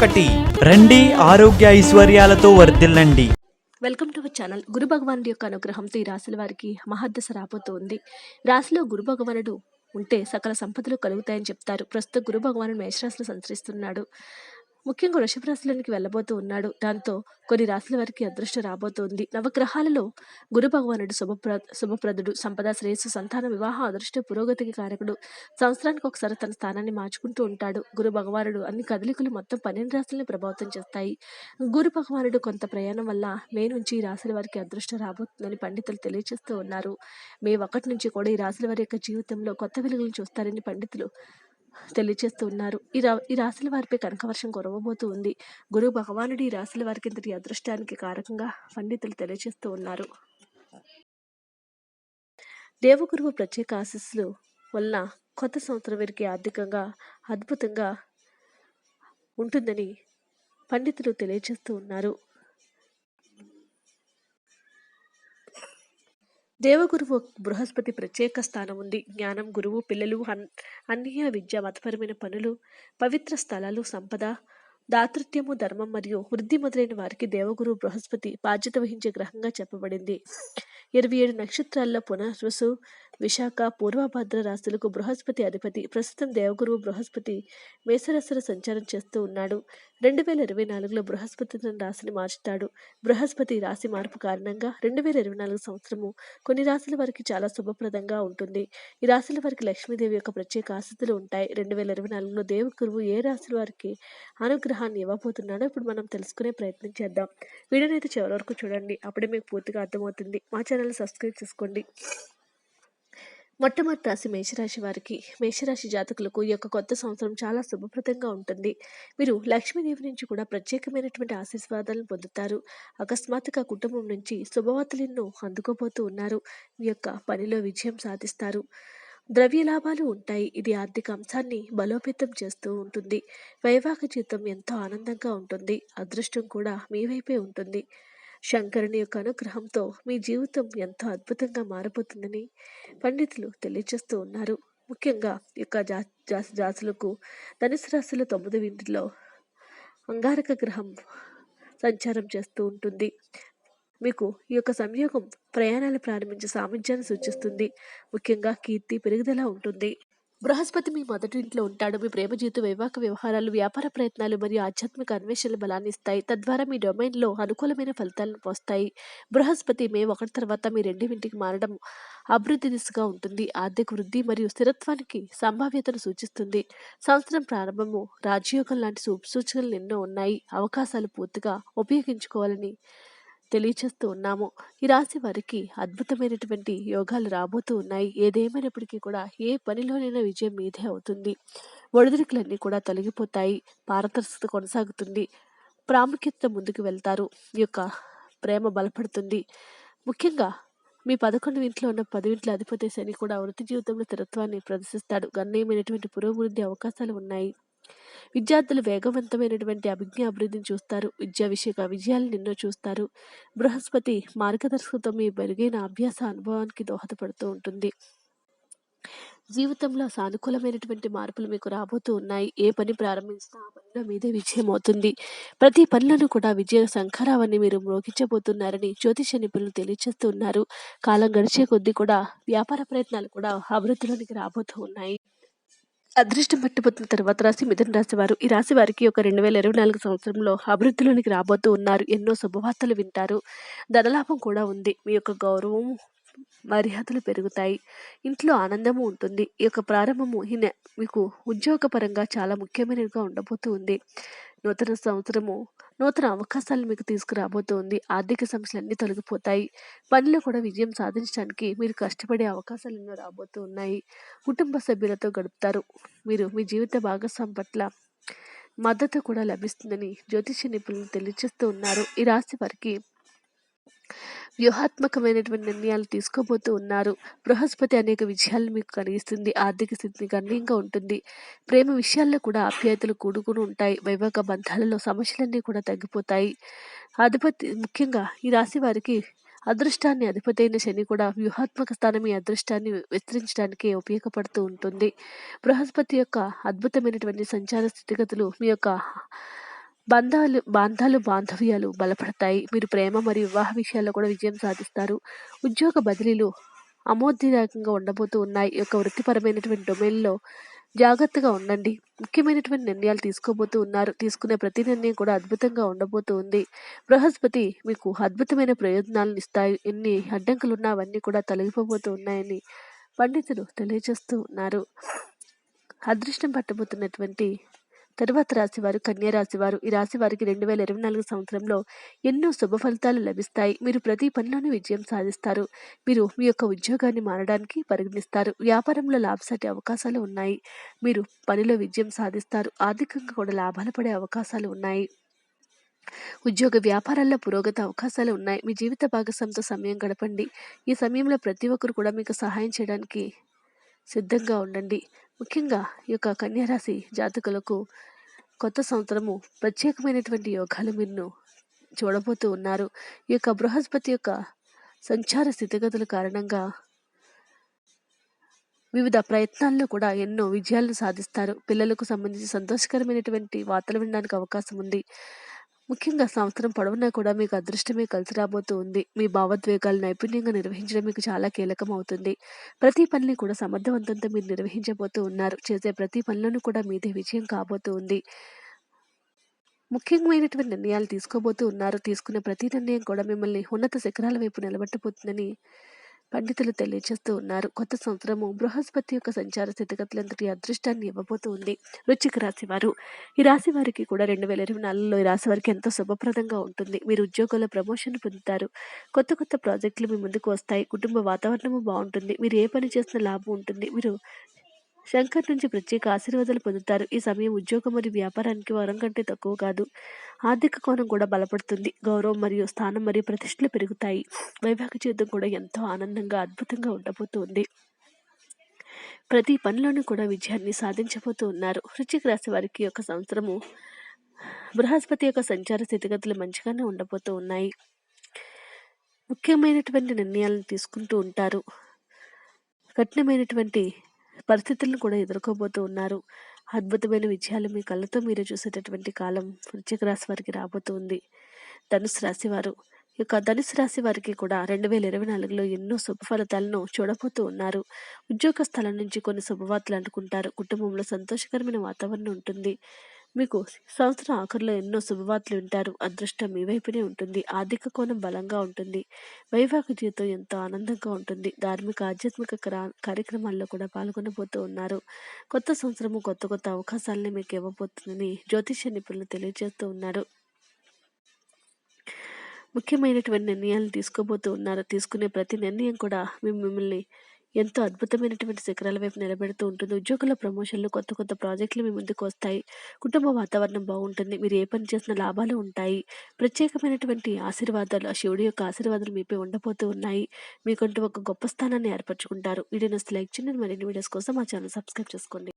ఒకటి. రండి ఆరోగ్య ఐశ్వర్యాలతో వర్ధిల్లండి. Welcome to our channel. గురు భగవానుడి యొక్క అనుగ్రహంతో ఈ రాశుల వారికి మహాదశ రాబోతోంది. రాశిలో గురు భగవానుడు ఉంటే సకల సంపదలు కలుగుతాయని చెప్తారు. ప్రస్తుత గురు భగవానుడు మేషరాశిలో సంచరిస్తున్నాడు. ముఖ్యంగా వృషభ రాశిలోనికి వెళ్ళబోతూ ఉన్నాడు. దాంతో కొన్ని రాశుల వారికి అదృష్టం రాబోతోంది. నవగ్రహాలలో గురు భగవానుడు శుభప్ర శుభప్రదుడు. సంపద శ్రేయస్సు సంతాన వివాహ అదృష్ట పురోగతికి కారకుడు. సంవత్సరానికి ఒకసారి తన స్థానాన్ని మార్చుకుంటూ ఉంటాడు. గురు భగవానుడు అన్ని కదలికలు మొత్తం పన్నెండు రాశుల్ని ప్రభావితం చేస్తాయి. గురు భగవానుడు కొంత ప్రయాణం వల్ల మే నుంచి ఈ రాశుల వారికి అదృష్టం రాబోతుందని పండితులు తెలియజేస్తూ ఉన్నారు. మే ఒకటి నుంచి కూడా ఈ రాశుల వారి యొక్క జీవితంలో కొత్త వెలుగులు చూస్తారని పండితులు తెలియజేస్తూ ఉన్నారు ఈ రా ఈ రాశుల వారిపై కనకవర్షం కురవబోతూ ఉంది. గురు భగవానుడు ఈ రాశుల వారికి ఇంతటి అదృష్టానికి కారకంగా పండితులు తెలియజేస్తూ ఉన్నారు. దేవగురువు ప్రత్యేక ఆశీస్సులు వలన కొత్త సంవత్సరం వీరికి ఆర్థికంగా అద్భుతంగా ఉంటుందని పండితులు తెలియజేస్తూ ఉన్నారు. దేవగురువు బృహస్పతి ప్రత్యేక స్థానం ఉంది. జ్ఞానం గురువు పిల్లలు అన్ అన్య విద్య మతపరమైన పనులు పవిత్ర స్థలాలు సంపద దాతృత్యము ధర్మం మరియు వృద్ధి మొదలైన వారికి దేవగురు బృహస్పతి బాధ్యత వహించే గ్రహంగా చెప్పబడింది. ఇరవై ఏడు నక్షత్రాల్లో పునర్వసు విశాఖ పూర్వభద్ర రాశులకు బృహస్పతి అధిపతి ప్రస్తుతం దేవగురువు బృహస్పతి మేషరాశిలో సంచారం చేస్తూ ఉన్నాడు. రెండు వేల ఇరవై నాలుగులో బృహస్పతి తన రాశిని మార్చుతాడు. బృహస్పతి రాశి మార్పు కారణంగా రెండు వేల ఇరవై నాలుగు సంవత్సరము కొన్ని రాశుల వారికి చాలా శుభప్రదంగా ఉంటుంది. ఈ రాశుల వారికి లక్ష్మీదేవి యొక్క ప్రత్యేక ఆసక్తులు ఉంటాయి. రెండు వేల ఇరవై నాలుగులో దేవగురువు ఏ రాశుల వారికి అనుగ్రహాన్ని ఇవ్వబోతున్నాడో ఇప్పుడు మనం తెలుసుకునే ప్రయత్నం చేద్దాం. వీడియోని అయితే చివరి వరకు చూడండి. అప్పుడే మీకు పూర్తిగా అర్థమవుతుంది. మా ఛానల్ సబ్స్క్రైబ్ చేసుకోండి. మొట్టమొదటి రాశి మేషరాశి వారికి మేషరాశి జాతకులకు ఈ యొక్క కొత్త సంవత్సరం చాలా శుభప్రదంగా ఉంటుంది. మీరు లక్ష్మీదేవి నుంచి కూడా ప్రత్యేకమైనటువంటి ఆశీర్వాదాలను పొందుతారు. అకస్మాత్తుగా కుటుంబం నుంచి శుభవార్తలు ఎన్నో అందుకోబోతూ ఉన్నారు. మీ యొక్క పనిలో విజయం సాధిస్తారు. ద్రవ్య లాభాలు ఉంటాయి. ఇది ఆర్థిక అంశాన్ని బలోపేతం చేస్తూ ఉంటుంది. వైవాహిక జీవితం ఎంతో ఆనందంగా ఉంటుంది. అదృష్టం కూడా మీ వైపే ఉంటుంది. శంకరుని యొక్క అనుగ్రహంతో మీ జీవితం ఎంతో అద్భుతంగా మారిపోతుందని పండితులు తెలియజేస్తూ ఉన్నారు. ముఖ్యంగా ఈ యొక్క జా జాసి జాతులకు ధనుసు రాశుల తొమ్మిది ఇంటిలో అంగారక గ్రహం సంచారం చేస్తూ ఉంటుంది. మీకు ఈ యొక్క సంయోగం ప్రయాణాలు ప్రారంభించే సామర్థ్యాన్ని సూచిస్తుంది. ముఖ్యంగా కీర్తి పెరుగుదల ఉంటుంది. బృహస్పతి మీ మొదటి ఇంట్లో ఉంటాడు. మీ ప్రేమ జీవితం వివాహ వ్యవహారాలు వ్యాపార ప్రయత్నాలు మరియు ఆధ్యాత్మిక అన్వేషణలు బలాన్ని ఇస్తాయి. తద్వారా మీ డొమైన్లో అనుకూలమైన ఫలితాలను పోస్తాయి బృహస్పతి మే ఒకటి తర్వాత మీ రెండింటికి మారడం అభివృద్ధి దిశగా ఉంటుంది. ఆర్థిక వృద్ధి మరియు స్థిరత్వానికి సంభావ్యతను సూచిస్తుంది. సంవత్సరం ప్రారంభము రాజయోగం లాంటి సూచనలు ఎన్నో ఉన్నాయి. అవకాశాలు పూర్తిగా ఉపయోగించుకోవాలని తెలియచేస్తూ ఉన్నాము. ఈ రాశి వారికి అద్భుతమైనటువంటి యోగాలు రాబోతూ ఉన్నాయి. ఏదేమైనప్పటికీ కూడా ఏ పనిలోనైనా విజయం మీదే అవుతుంది. ఒడిదుడుకులన్నీ కూడా తొలగిపోతాయి. పారదర్శకత కొనసాగుతుంది. ప్రాముఖ్యత ముందుకు వెళ్తారు. ఈ యొక్క ప్రేమ బలపడుతుంది. ముఖ్యంగా మీ పదకొండు ఇంట్లో ఉన్న పదివింట్ల అధిపతి శని కూడా వృత్తి జీవితంలో స్థిరత్వాన్ని ప్రదర్శిస్తాడు. గణనీయమైనటువంటి పురోభివృద్ధి అవకాశాలు ఉన్నాయి. విద్యార్థులు వేగవంతమైనటువంటి అభిజ్ఞ అభివృద్ధిని చూస్తారు. విద్యా విషయక విజయాలను ఎన్నో చూస్తారు. బృహస్పతి మార్గదర్శకత్వం మీ మెరుగైన అభ్యాస అనుభవానికి దోహదపడుతూ ఉంటుంది. జీవితంలో సానుకూలమైనటువంటి మార్పులు మీకు రాబోతూ ఉన్నాయి. ఏ పని ప్రారంభించినా ఆ పనిలో మీదే విజయం అవుతుంది. ప్రతి పనులను కూడా విజయ శంఖరావాన్ని మీరు మ్రోగించబోతున్నారని జ్యోతిష నిపుణులు తెలియజేస్తున్నారు కాలం గడిచే కొద్దీ కూడా వ్యాపార ప్రయత్నాలు కూడా అభివృద్ధిలోనికి రాబోతూ ఉన్నాయి. అదృష్టం పట్టిపోతున్న తర్వాత రాశి మిథున రాశి వారు ఈ రాశి వారికి ఒక రెండు వేల ఇరవై నాలుగు సంవత్సరంలో అభివృద్ధిలోనికి రాబోతూ ఉన్నారు. ఎన్నో శుభవార్తలు వింటారు. ధనలాభం కూడా ఉంది. మీ యొక్క గౌరవం మర్యాదలు పెరుగుతాయి. ఇంట్లో ఆనందము ఉంటుంది. ఈ యొక్క ప్రారంభము ఈ నె- మీకు ఉద్యోగపరంగా చాలా ముఖ్యమైనదిగా ఉండబోతూ ఉంది. నూతన సంవత్సరము నూతన అవకాశాలు మీకు తీసుకురాబోతోంది. ఆర్థిక సమస్యలన్నీ తొలగిపోతాయి. పనిలో కూడా విజయం సాధించడానికి మీరు కష్టపడే అవకాశాలు ఎన్నో రాబోతూ ఉన్నాయి. కుటుంబ సభ్యులతో గడుపుతారు. మీరు మీ జీవిత భాగస్వామి పట్ల మద్దతు కూడా లభిస్తుందని జ్యోతిష్య నిపుణులు తెలియజేస్తూ ఉన్నారు. ఈ రాశి వారికి వ్యూహాత్మకమైనటువంటి నిర్ణయాలు తీసుకోబోతూ ఉన్నారు. బృహస్పతి అనేక విజయాలు మీకు కలిగిస్తుంది. ఆర్థిక స్థితిని గణనీయంగా ఉంటుంది. ప్రేమ విషయాల్లో కూడా ఆప్యాయతలు కూడుకుని ఉంటాయి. వైవాహిక బంధాలలో సమస్యలన్నీ కూడా తగ్గిపోతాయి. అధిపతి ముఖ్యంగా ఈ రాశి వారికి అదృష్టాన్ని అధిపతి అయిన శని కూడా వ్యూహాత్మక స్థానం ఈ అదృష్టాన్ని విస్తరించడానికి ఉపయోగపడుతూ ఉంటుంది. బృహస్పతి యొక్క అద్భుతమైనటువంటి సంచార స్థితిగతులు మీ యొక్క బంధాలు బాంధాలు బాంధవ్యాలు బలపడతాయి. మీరు ప్రేమ మరియు వివాహ విషయాల్లో కూడా విజయం సాధిస్తారు. ఉద్యోగ బదిలీలు అమోద్యదాయకంగా ఉండబోతూ ఉన్నాయి. యొక్క వృత్తిపరమైనటువంటి డొమైన్లో జాగ్రత్తగా ఉండండి. ముఖ్యమైనటువంటి నిర్ణయాలు తీసుకోబోతూ ఉన్నారు. తీసుకునే ప్రతి నిర్ణయం కూడా అద్భుతంగా ఉండబోతూ ఉంది. బృహస్పతి మీకు అద్భుతమైన ప్రయోజనాలను ఇస్తాయి. ఎన్ని అడ్డంకులు ఉన్నా అవన్నీ కూడా తొలగిపోబోతూ ఉన్నాయని పండితులు తెలియజేస్తూ ఉన్నారు. అదృష్టం పట్టబోతున్నటువంటి తరువాత రాశి వారు కన్యా రాశివారు ఈ రాశి వారికి రెండు వేల ఇరవై నాలుగు సంవత్సరంలో ఎన్నో శుభ ఫలితాలు లభిస్తాయి. మీరు ప్రతి పనిలోనూ విజయం సాధిస్తారు. మీరు మీ యొక్క ఉద్యోగాన్ని మారడానికి పరిగణిస్తారు. వ్యాపారంలో లాభసాటి అవకాశాలు ఉన్నాయి. మీరు పనిలో విజయం సాధిస్తారు. ఆర్థికంగా కూడా లాభాలు పడే అవకాశాలు ఉన్నాయి. ఉద్యోగ వ్యాపారాల్లో పురోగతి అవకాశాలు ఉన్నాయి. మీ జీవిత భాగస్వామితో సమయం గడపండి. ఈ సమయంలో ప్రతి ఒక్కరు కూడా మీకు సహాయం చేయడానికి సిద్ధంగా ఉండండి. ముఖ్యంగా ఈ యొక్క కన్యారాశి జాతకులకు కొత్త సంవత్సరము ప్రత్యేకమైనటువంటి యోగాలు మీరు చూడబోతూ ఉన్నారు. ఈ యొక్క బృహస్పతి యొక్క సంచార స్థితిగతుల కారణంగా వివిధ ప్రయత్నాల్లో కూడా ఎన్నో విజయాలను సాధిస్తారు. పిల్లలకు సంబంధించి సంతోషకరమైనటువంటి వార్తలు వినడానికి అవకాశం ఉంది. ముఖ్యంగా సంవత్సరం పొడవునా కూడా మీకు అదృష్టమే కలిసి రాబోతూ ఉంది. మీ భావోద్వేగాలు నైపుణ్యంగా నిర్వహించడం మీకు చాలా కీలకం అవుతుంది ప్రతి పనిని కూడా సమర్థవంతంతో మీరు నిర్వహించబోతూ ఉన్నారు. చేసే ప్రతి పనిలోనూ కూడా మీదే విజయం కాబోతూ ఉంది. ముఖ్యమైనటువంటి నిర్ణయాలు తీసుకోబోతూ ఉన్నారు. తీసుకునే ప్రతి నిర్ణయం కూడా మిమ్మల్ని ఉన్నత శిఖరాల వైపు నిలబెట్టబోతుందని పండితులు తెలియజేస్తూ ఉన్నారు. కొత్త సంవత్సరము బృహస్పతి యొక్క సంచార స్థితిగతులంతటి అదృష్టాన్ని ఇవ్వబోతూ ఉంది వృచ్చిక రాశి వారు ఈ రాశి వారికి కూడా రెండు వేల ఇరవై నాలుగులో ఈ రాశి వారికి ఎంతో శుభప్రదంగా ఉంటుంది. మీరు ఉద్యోగంలో ప్రమోషన్ పొందుతారు. కొత్త కొత్త ప్రాజెక్టులు మీ ముందుకు వస్తాయి. కుటుంబ వాతావరణము బాగుంటుంది. మీరు ఏ పని చేసిన లాభం ఉంటుంది. మీరు శంకర్ నుంచి ప్రత్యేక ఆశీర్వాదాలు పొందుతారు. ఈ సమయం ఉద్యోగం మరియు వ్యాపారానికి వరం కంటే తక్కువ కాదు. ఆర్థిక కోణం కూడా బలపడుతుంది. గౌరవం మరియు స్థానం మరియు ప్రతిష్టలు పెరుగుతాయి. వైవాహిక జీవితం కూడా ఎంతో ఆనందంగా అద్భుతంగా ఉండబోతుంది. ప్రతి పనిలోనూ కూడా విజయాన్ని సాధించబోతూ ఉన్నారు వృశ్చిక రాశి వారికి యొక్క సంవత్సరము బృహస్పతి యొక్క సంచార స్థితిగతులు మంచిగానే ఉండబోతూ ఉన్నాయి ముఖ్యమైనటువంటి నిర్ణయాలను తీసుకుంటూ ఉంటారు. కఠినమైనటువంటి పరిస్థితులను కూడా ఎదుర్కోబోతూ ఉన్నారు. అద్భుతమైన విజయాలు మీ కళ్ళతో మీరు చూసేటటువంటి కాలం వృశ్చిక రాశి వారికి రాబోతుంది ధనుసు రాశి వారు. ఈ యొక్క ధనుసు రాశి వారికి కూడా రెండు వేల ఇరవై నాలుగులో ఎన్నో శుభఫలితాలను చూడబోతూ ఉన్నారు. ఉద్యోగ స్థలం నుంచి కొన్ని శుభవార్తలు అనుకుంటారు. కుటుంబంలో సంతోషకరమైన వాతావరణం ఉంటుంది. మీకు సంవత్సరం ఆఖరిలో ఎన్నో శుభవార్తలు వింటారు. అదృష్టం మీ వైపునే ఉంటుంది. ఆర్థిక కోణం బలంగా ఉంటుంది. వైవాహిక జీవితం ఎంతో ఆనందంగా ఉంటుంది. ధార్మిక ఆధ్యాత్మిక కార్యక్రమాల్లో కూడా పాల్గొనబోతూ ఉన్నారు. కొత్త సంవత్సరము కొత్త కొత్త అవకాశాలని మీకు ఇవ్వబోతుందని జ్యోతిష నిపుణులు తెలియజేస్తూ ఉన్నారు. ముఖ్యమైనటువంటి నిర్ణయాలు తీసుకోబోతూ ఉన్నారు. తీసుకునే ప్రతి నిర్ణయం కూడా మేము మిమ్మల్ని ఎంతో అద్భుతమైనటువంటి శిఖరాల వైపు నిలబెడుతూ ఉంటుంది. ఉద్యోగుల ప్రమోషన్లు కొత్త కొత్త ప్రాజెక్టులు మీ ముందుకు వస్తాయి. కుటుంబ వాతావరణం బాగుంటుంది. మీరు ఏ పని చేసిన లాభాలు ఉంటాయి. ప్రత్యేకమైనటువంటి ఆశీర్వాదాలు ఆ శివుడి యొక్క ఆశీర్వాదాలు మీపై ఉండబోతూ ఉన్నాయి. మీకంటూ ఒక గొప్ప స్థానాన్ని ఏర్పరచుకుంటారు. వీడియో నస్తే లైక్ చేయండి. మరిన్ని వీడియోస్ కోసం మా ఛానల్ సబ్స్క్రైబ్ చేసుకోండి.